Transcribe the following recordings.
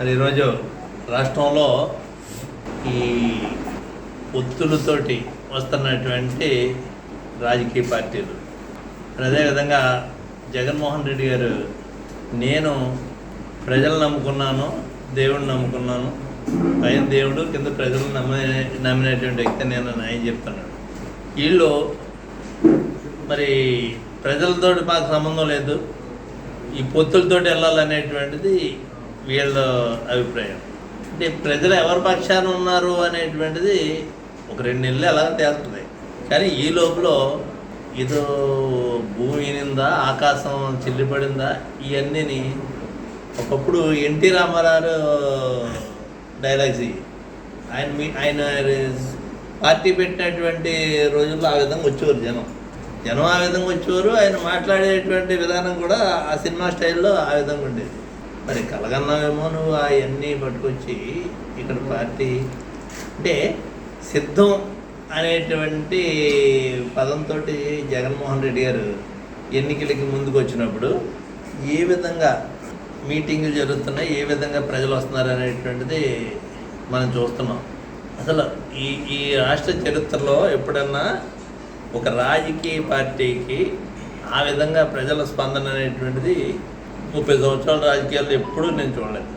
మరి ఈరోజు రాష్ట్రంలో ఈ ఒత్తులతోటి వస్తున్నటువంటి రాజకీయ పార్టీలు. మరి అదేవిధంగా జగన్మోహన్ రెడ్డి గారు నేను ప్రజలు నమ్ముకున్నాను దేవుడిని నమ్ముకున్నాను. పైన దేవుడు కింద ప్రజలు నమ్మే నమ్మినటువంటి వ్యక్తి నేను అని ఆయన చెప్తున్నాడు వీళ్ళు మరి ప్రజలతో మాకు సంబంధం లేదు. ఈ పొత్తులతోటి వెళ్ళాలనేటువంటిది వీళ్ళ అభిప్రాయం. అంటే ప్రజలు ఎవరి పక్షాన ఉన్నారు అనేటువంటిది ఒక రెండు నెలలు ఎలా తేలుతుంది. కానీ ఈ లోపల ఇదో భూమి ఈనిందా ఆకాశం చిల్లిపడిందా ఇవన్నీని ఒకప్పుడు ఎన్టీ రామారావు డైలాగ్స్ ఆయన మీ ఆయన పార్టీ పెట్టినటువంటి రోజుల్లో ఆ విధంగా వచ్చేవారు జనం. జనం ఆ విధంగా వచ్చేవారు ఆయన మాట్లాడేటువంటి విధానం కూడా ఆ సినిమా స్టైల్లో ఆ విధంగా ఉండేది. మరి కలగన్నావేమో నువ్వు అవన్నీ పట్టుకొచ్చి ఇక్కడ పార్టీ. అంటే సిద్ధం అనేటువంటి పదంతో జగన్మోహన్ రెడ్డి గారు ఎన్నికలకి ముందుకు వచ్చినప్పుడు ఏ విధంగా మీటింగులు జరుగుతున్నాయి ఏ విధంగా ప్రజలు వస్తున్నారు అనేటువంటిది మనం చూస్తున్నాం. అసలు ఈ ఈ రాష్ట్ర చరిత్రలో ఎప్పుడన్నా ఒక రాజకీయ పార్టీకి ఆ విధంగా ప్రజల స్పందన అనేటువంటిది ముప్పై సంవత్సరాల రాజకీయాల్లో ఎప్పుడూ నేను చూడలేదు.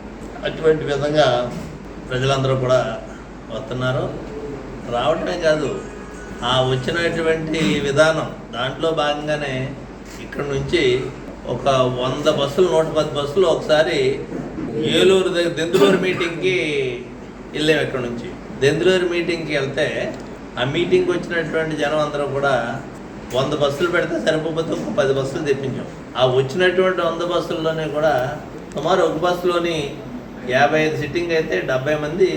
అటువంటి విధంగా ప్రజలందరూ కూడా వస్తున్నారు. రావటమే కాదు ఆ వచ్చినటువంటి విధానం దాంట్లో భాగంగానే ఇక్కడ నుంచి ఒక వంద బస్సులు నూట పది బస్సులు ఒకసారి ఏలూరు దగ్గర దెందులూరు మీటింగ్కి వెళ్ళాము ఇక్కడ నుంచి. దెందులూరు మీటింగ్కి వెళ్తే ఆ మీటింగ్కి వచ్చినటువంటి జనం అందరూ కూడా వంద బస్సులు పెడితే సరిపోతే ఒక పది బస్సులు తెప్పించాం. ఆ వచ్చినటువంటి వంద బస్సుల్లోనే కూడా సుమారు ఒక బస్సులోని యాభై ఐదు సిట్టింగ్ అయితే డెబ్బై మంది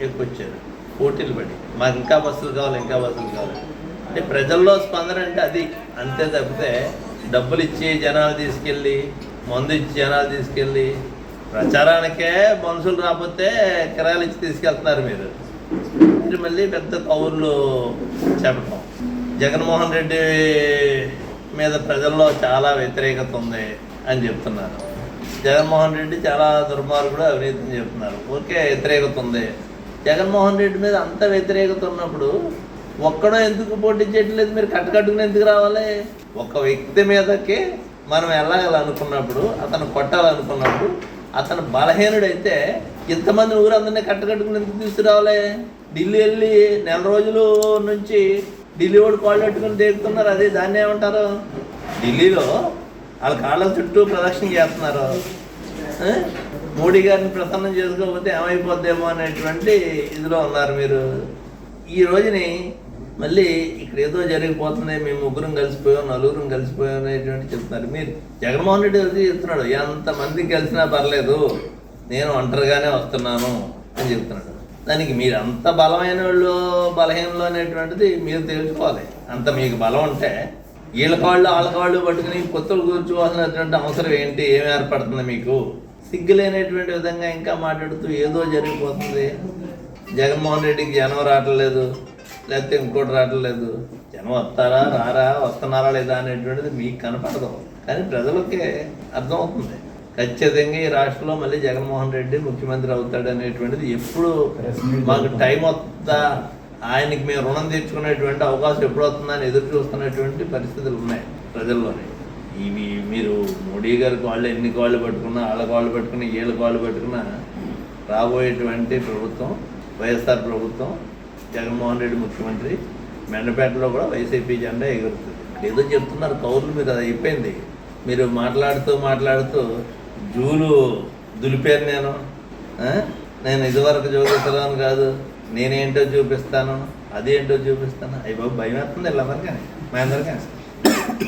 ఎక్కువచ్చారు. పోటీలు పడి. మాకు ఇంకా బస్సులు కావాలి ఇంకా బస్సులు కావాలి. అంటే ప్రజల్లో స్పందన అంటే అది. అంతే తప్పితే డబ్బులు ఇచ్చి జనాలు తీసుకెళ్ళి మందు ఇచ్చి జనాలు తీసుకెళ్ళి ప్రచారానికే మనుషులు రాకపోతే కిరాయిలు ఇచ్చి తీసుకెళ్తున్నారు మీరు. మీరు మళ్ళీ పెద్ద కౌర్లు చెప్పటం జగన్మోహన్ రెడ్డి మీద ప్రజల్లో చాలా వ్యతిరేకత ఉంది అని చెప్తున్నారు. జగన్మోహన్ రెడ్డి చాలా దుర్మార్గుడు అవినీతిని చెప్తున్నారు. ఓకే వ్యతిరేకత ఉంది. జగన్మోహన్ రెడ్డి మీద అంత వ్యతిరేకత ఉన్నప్పుడు ఒక్కడో ఎందుకు పోటీ చేయట్లేదు? మీరు కట్టుకట్టుకుని ఎందుకు రావాలి? ఒక వ్యక్తి మీదకి మనం వెళ్ళాలనుకున్నప్పుడు అతను కొట్టాలనుకున్నప్పుడు అతను బలహీనుడైతే ఇంతమంది ఊరందరినీ కట్టకట్టుకుని ఎందుకు తీసుకురావాలి? ఢిల్లీ వెళ్ళి నెల రోజులు నుంచి ఢిల్లీ వాడు కాళ్ళు పెట్టుకుని దేగుతున్నారు అదే దాన్ని ఏమంటారు? ఢిల్లీలో వాళ్ళ కాళ్ళ చుట్టూ ప్రదక్షిణ చేస్తున్నారు. మోడీ గారిని ప్రసన్నం చేసుకోకపోతే ఏమైపోద్దేమో అనేటువంటి ఇదిలో ఉన్నారు మీరు. ఈ రోజుని మళ్ళీ ఇక్కడ ఏదో జరిగిపోతుంది మేము ముగ్గురం కలిసిపోయాం నలుగురం కలిసిపోయాం అనేటువంటి చెప్తున్నారు. మీరు జగన్మోహన్ రెడ్డి వచ్చి చెప్తున్నాడు ఎంతమంది కలిసినా పర్లేదు నేను ఒంటరిగానే వస్తున్నాను అని చెప్తున్నాడు. దానికి మీరు అంత బలమైన వాళ్ళు బలహీనలు అనేటువంటిది మీరు తెలుసుకోవాలి. అంత మీకు బలం ఉంటే వీళ్ళ కాళ్ళు వాళ్ళ కాళ్ళు పట్టుకుని కొత్తలు కూర్చోవాల్సినటువంటి అవసరం ఏంటి? ఏం ఏర్పడుతుంది మీకు? సిగ్గులేనటువంటి విధంగా ఇంకా మాట్లాడుతూ ఏదో జరిగిపోతుంది. జగన్మోహన్ రెడ్డికి జనం రావట్లేదు. లేకపోతే ఇంకోటి రావట్లేదు. జనం వస్తారా రారా వస్తున్నారా లేదా అనేటువంటిది మీకు కనపడదు. కానీ ప్రజలకే అర్థమవుతుంది. ఖచ్చితంగా ఈ రాష్ట్రంలో మళ్ళీ జగన్మోహన్ రెడ్డి ముఖ్యమంత్రి అవుతాడు అనేటువంటిది ఎప్పుడు మాకు టైం వస్తుందా ఆయనకి మేము రుణం తీర్చుకునేటువంటి అవకాశం ఎప్పుడు వస్తుందని ఎదురు చూస్తున్నటువంటి పరిస్థితులు ఉన్నాయి ప్రజల్లోనే. ఇవి మీరు మోడీ గారి కాళ్ళు ఎన్ని కాళ్ళు పట్టుకున్నా వాళ్ళ కాళ్ళు పట్టుకున్నా వీళ్ళ కాళ్ళు పట్టుకున్నా రాబోయేటువంటి ప్రభుత్వం వైఎస్ఆర్ ప్రభుత్వం జగన్మోహన్ రెడ్డి ముఖ్యమంత్రి మెండపేటలో కూడా వైసీపీ జెండా ఎగురుతుంది. ఏదో చెప్తున్నారు కౌరులు మీరు అది అయిపోయింది. మీరు మాట్లాడుతూ మాట్లాడుతూ జూలు దులిపాను నేను. నేను ఇదివరకు చూపిస్తున్నాను కాదు. నేనేంటో చూపిస్తాను. అదేంటో చూపిస్తాను. అయ్యి బాబు భయం వేస్తుంది వీళ్ళందరికీ మా అందరికీ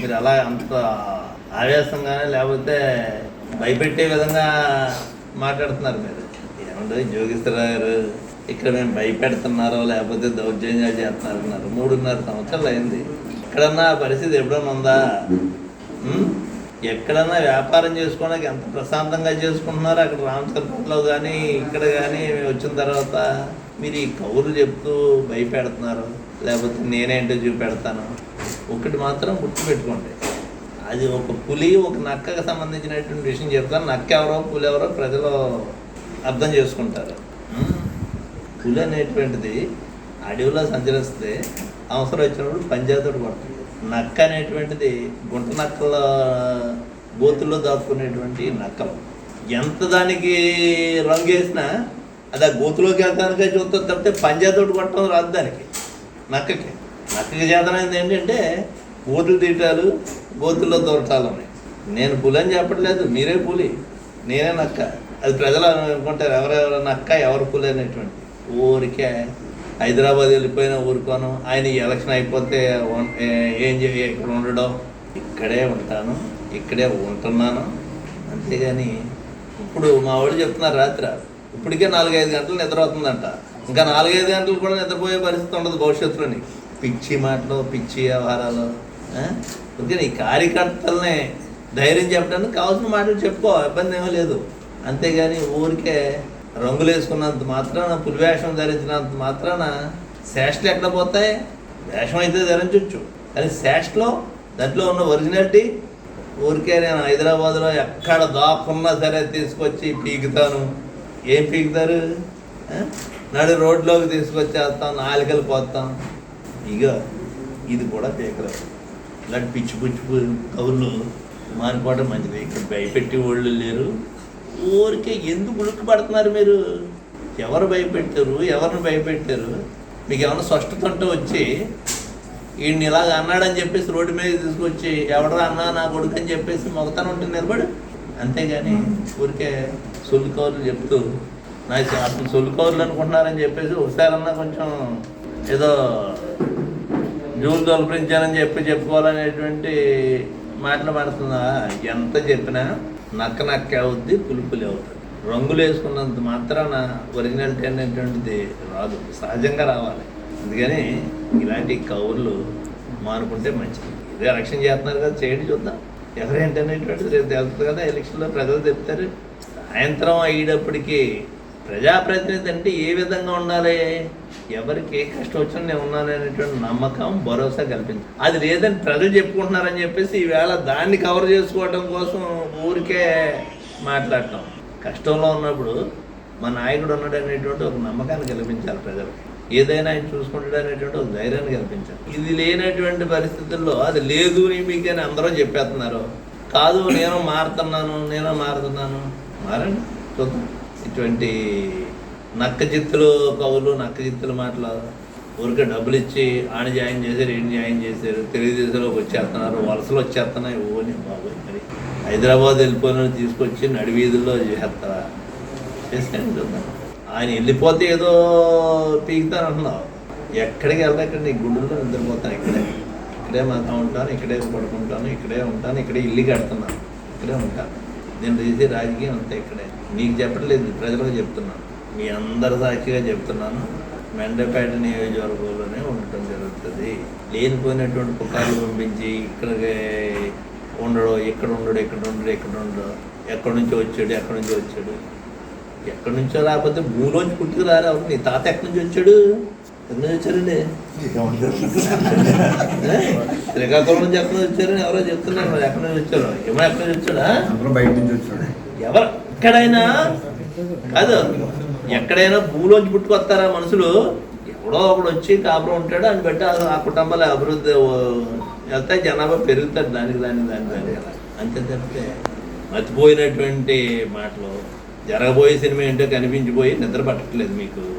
మీరు అలా అంత ఆవేశంగానే లేకపోతే భయపెట్టే విధంగా మాట్లాడుతున్నారు మీరు. ఏమంటే జోగిశ్వరరావు గారు ఇక్కడ మేము భయపెడుతున్నారో లేకపోతే దౌర్జన్యాలు చేస్తున్నారన్నారు మూడున్నర సంవత్సరాలు అయింది. ఎక్కడన్నా పరిస్థితి ఎప్పుడన్నా ఉందా? ఎక్కడన్నా వ్యాపారం చేసుకోవడానికి ఎంత ప్రశాంతంగా చేసుకుంటున్నారో అక్కడ రామచంద్రపట్లో కానీ ఇక్కడ కానీ వచ్చిన తర్వాత మీరు ఈ కౌరులు చెప్తూ భయపెడుతున్నారు. లేకపోతే నేనేంటో చూపెడతాను. ఒకటి మాత్రం గుర్తుపెట్టుకోండి. అది ఒక పులి ఒక నక్కకు సంబంధించినటువంటి విషయం చెప్తాను. నక్క ఎవరో పులి ఎవరో ప్రజలు అర్థం చేసుకుంటారు. పులి అనేటువంటిది అడవిలో సంచరిస్తే అవసరం వచ్చినప్పుడు పంచాయతీ కొడుతుంది నక్క అనేటువంటిది గుంట నక్కల గోతుల్లో దాచుకునేటువంటి నక్కలు. ఎంత దానికి రంగు వేసినా అది ఆ గోతులోకి వెళ్తానికే చూస్తుంది తప్పితే పంజాతోటి కొట్టడం రాదు దానికి. నక్కకి. నక్కకి చేతనైంది ఏంటంటే గోతులు తీయటాలు గోతుల్లో దొరటాలు ఉన్నాయి. నేను పులి అని చెప్పట్లేదు మీరే పులి నేనే నక్క. అది ప్రజలు అనుకుంటారు ఎవరెవరు నక్క ఎవరు పులి అనేటువంటి ఊరికే హైదరాబాద్ వెళ్ళిపోయిన ఊరుకోను. ఆయన ఎలక్షన్ అయిపోతే ఏం చేయ ఇక్కడ ఉండడం ఇక్కడే ఉంటాను. ఇక్కడే ఉంటున్నాను. అంతేగాని ఇప్పుడు మా వాడు చెప్తున్నారు రాత్రి. ఇప్పటికే నాలుగైదు గంటలు నిద్ర అవుతుందంట. ఇంకా నాలుగైదు గంటలు కూడా నిద్రపోయే పరిస్థితి ఉండదు భవిష్యత్తులోని. పిచ్చి మాటలు పిచ్చి వ్యవహారాలు అందుకని ఈ కార్యకర్తలనే ధైర్యం చెప్పడానికి కావాల్సిన మాటలు చెప్పుకో. ఇబ్బంది ఏమీ లేదు. అంతేగాని ఊరికే రంగులు వేసుకున్నంత మాత్రాన పులి వేషం ధరించినంత మాత్రాన శాస్ట్లు ఎక్కడ పోతాయి? వేషం అయితే ధరించవచ్చు కానీ శాస్ట్లో దాంట్లో ఉన్న ఒరిజినాలిటీ ఊరికే నేను హైదరాబాద్లో ఎక్కడ దాక్కున్నా సరే తీసుకొచ్చి పీకుతాను. ఏం పీకుతారు? నడు రోడ్లోకి తీసుకొచ్చేస్తాం నాలుకలు పోతాం ఇక ఇది కూడా పీకలేదు ఇలాంటి పిచ్చి పిచ్చి కవులు మానుకోవడం మంచిది. ఇక్కడ భయపెట్టే వాళ్ళు లేరు. ఊరికే ఎందుకు ఉలిక్కి పడుతున్నారు మీరు? ఎవరు భయపెట్టారు? ఎవరిని భయపెట్టారు? మీకు ఏమైనా స్పష్టత ఉంటే వచ్చి ఈయన్ని ఇలాగ అన్నాడని చెప్పేసి రోడ్డు మీద తీసుకొచ్చి ఎవడరా అన్నా నా కొడుకు అని చెప్పేసి మొగతాను ఉంటుంది నిలబడు. అంతేగాని ఊరికే సొల్లుకౌరులు చెప్తూ నాకు అసలు సొల్లుకౌరులు అనుకుంటున్నారని చెప్పేసి ఒకసారన్నా కొంచెం ఏదో జూలు తొలపించానని చెప్పి చెప్పుకోవాలనేటువంటి మాటలు పడుతుందా ఎంత చెప్పినా నక్క నక్క అవుద్ది పులి అవుతుంది రంగులు వేసుకున్నంత మాత్రాన ఒరిజినాలిటీ అనేటువంటిది రాదు. సహజంగా రావాలి. అందుకని ఇలాంటి కవర్లు మానుకుంటే మంచిది. ఇదే ఎలక్షన్ చేస్తున్నారు కదా చేయండి చూద్దాం. ఎవరేంటి అనేటువంటిది రేపు తెలుస్తుంది కదా ఎలక్షన్లో ప్రజలు చెప్తారు. సాయంత్రం అయ్యేటప్పటికీ ప్రజాప్రతినిధి అంటే ఏ విధంగా ఉండాలి? ఎవరికి ఏ కష్టం వచ్చినా నేను ఉన్నాను అనేటువంటి నమ్మకం భరోసా కల్పించి అది లేదని ప్రజలు చెప్పుకుంటున్నారని చెప్పేసి ఈవేళ దాన్ని కవర్ చేసుకోవడం కోసం ఊరికే మాట్లాడటం. కష్టంలో ఉన్నప్పుడు మా నాయకుడు ఉన్నాడు అనేటువంటి ఒక నమ్మకాన్ని కల్పించాలి ప్రజలకు ఏదైనా ఆయన చూసుకుంటాడు అనేటువంటి ఒక ధైర్యాన్ని కల్పించాలి. ఇది లేనటువంటి పరిస్థితుల్లో అది లేదు నీ మీకు అని అందరూ చెప్పేస్తున్నారు. కాదు నేను మారుతున్నాను నేను మారుతున్నాను. మారండి. చూద్దాం. ఇటువంటి నక్క చిత్తులు కవులు నక్క చిత్తులు మాటలు ఊరికే డబ్బులు ఇచ్చి ఆడ జాయిన్ చేశారు ఏం జాయిన్ చేశారు తెలుగుదేశంలోకి వచ్చేస్తున్నారు వలసలు వచ్చేస్తున్నాయి. ఓని బాబోయ్ మరి హైదరాబాద్ వెళ్ళిపోయిన తీసుకొచ్చి నడివీధుల్లో చేస్తారా? చేసేయండి చూద్దాం. ఆయన వెళ్ళిపోతే ఏదో పీకుతాను అంటున్నావు. ఎక్కడికి వెళ్తా ఇక్కడ నీ గుండెల్లో నిద్రపోతాను ఇక్కడే. ఇక్కడే మాతా ఉంటాను ఇక్కడే పడుకుంటాను ఇక్కడే ఉంటాను ఇక్కడే ఇల్లు కడుతున్నాను ఇక్కడే ఉంటాను. నేను చేసే రాజకీయం అంతా ఇక్కడే. నీకు చెప్పట్లేదు ప్రజలకు చెప్తున్నాను. మీ అందరి సాక్షిగా చెప్తున్నాను మెండపేట నియోజకవర్గంలోనే ఉండటం జరుగుతుంది. లేనిపోయినటువంటి పుకార్లు పంపించి ఇక్కడికి ఉండడు ఇక్కడ ఉండడు ఇక్కడ ఉండడు ఇక్కడ ఉండడు ఎక్కడి నుంచి వచ్చాడు ఎక్కడి నుంచి వచ్చాడు. ఎక్కడి నుంచో రాకపోతే భూలోంచి పుట్టుకు రారా నీ తాత ఎక్కడి నుంచి వచ్చాడు? నుంచి వచ్చారండి? శ్రీకాకుళం నుంచి ఎక్కడి వచ్చారని ఎవరో చెప్తున్నారు. మరి ఎక్కడి నుంచి వచ్చారు ఎక్కడి నుంచి వచ్చాడా బయట నుంచి వచ్చాడు ఎవరు? ఎక్కడైనా? కాదు. ఎక్కడైనా భూలోంచి పుట్టుకొస్తారా మనుషులు? ఎవడో ఒకడు వచ్చి కాపురం ఉంటాడు. అని బట్టి ఆ- ఆ కుటుంబాల అభివృద్ధి వెళ్తే జనాభా పెరుగుతారు. దానికి దానికి దానికి దానికి అలా. అంతే తప్పితే మతిపోయినటువంటి మాటలు. జరగబోయే సినిమా ఏంటో కనిపించిపోయి నిద్ర పట్టట్లేదు మీకు.